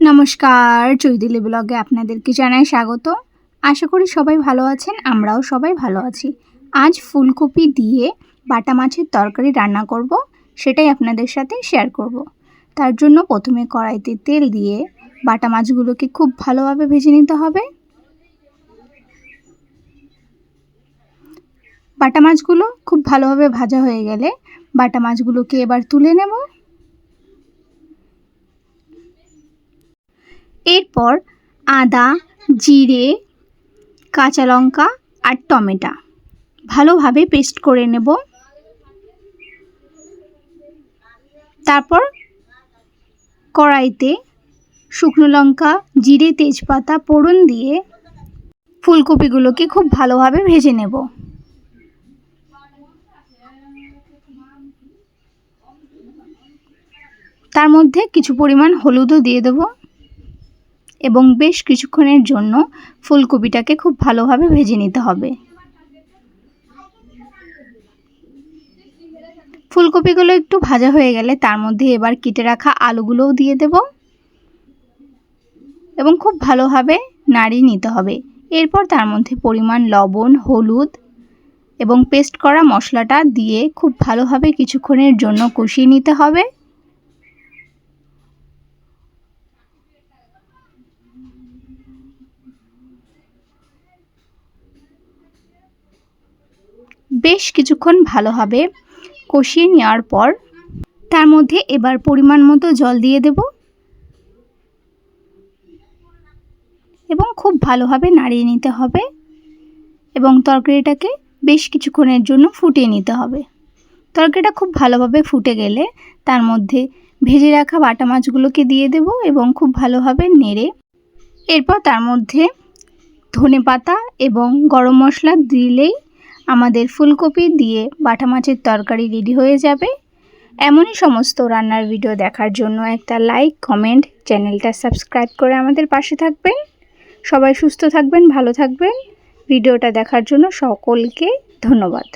নমস্কার চৈদিলি ব্লগে আপনাদেরকে জানাই স্বাগত। আশা করি সবাই ভালো আছেন, আমরাও সবাই ভালো আছি। আজ ফুলকপি দিয়ে বাটা মাছের তরকারি রান্না করব, সেটাই আপনাদের সাথে শেয়ার করব। তার জন্য প্রথমে কড়াইতে তেল দিয়ে বাটা মাছগুলোকে খুব ভালোভাবে ভেজে নিতে হবে। বাটা মাছগুলো খুব ভালোভাবে ভাজা হয়ে গেলে বাটা মাছগুলোকে এবার তুলে নেব। এরপর আদা, জিরে, কাঁচা লঙ্কা আর টমেটো। ভালোভাবে পেস্ট করে নেব। তারপর কড়াইতে শুকনো লঙ্কা, জিরে, তেজপাতা পোড়ন দিয়ে ফুলকপিগুলোকে খুব ভালোভাবে ভেজে নেব। তার মধ্যে কিছু পরিমাণ হলুদও দিয়ে দেবো। এবং বেশ কিছুক্ষণের জন্য ফুলকপিটাকে খুব ভালোভাবে ভেজে নিতে হবে। ফুলকপিগুলো একটু ভাজা হয়ে গেলে তার মধ্যে এবার কেটে রাখা আলুগুলোও দিয়ে দেব এবং খুব ভালোভাবে নাড়িয়ে নিতে হবে। এরপর তার মধ্যে পরিমাণ লবণ, হলুদ এবং পেস্ট করা মশলাটা দিয়ে খুব ভালোভাবে কিছুক্ষণের জন্য কষিয়ে নিতে হবে। বেশ কিছুক্ষণ ভালোভাবে কষিয়ে নেওয়ার পর তার মধ্যে এবার পরিমাণ মতো জল দিয়ে দেব এবং খুব ভালোভাবে নাড়িয়ে নিতে হবে এবং তরকারিটাকে বেশ কিছুক্ষণের জন্য ফুটিয়ে নিতে হবে। তরকারিটা খুব ভালোভাবে ফুটে গেলে তার মধ্যে ভেজে রাখা বাটা মাছগুলোকে দিয়ে দেব এবং খুব ভালোভাবে নেড়ে এরপর তার মধ্যে ধনে পাতা এবং গরম মশলা দিলেই আমাদের ফুলকপি দিয়ে বাটা মাছের তরকারি রেডি হয়ে যাবে। এমনই সমস্ত রান্নার ভিডিও দেখার জন্য একটা লাইক, কমেন্ট, চ্যানেলটা সাবস্ক্রাইব করে আমাদের পাশে থাকবেন। সবাই সুস্থ থাকবেন, ভালো থাকবেন। ভিডিওটা দেখার জন্য সকলকে ধন্যবাদ।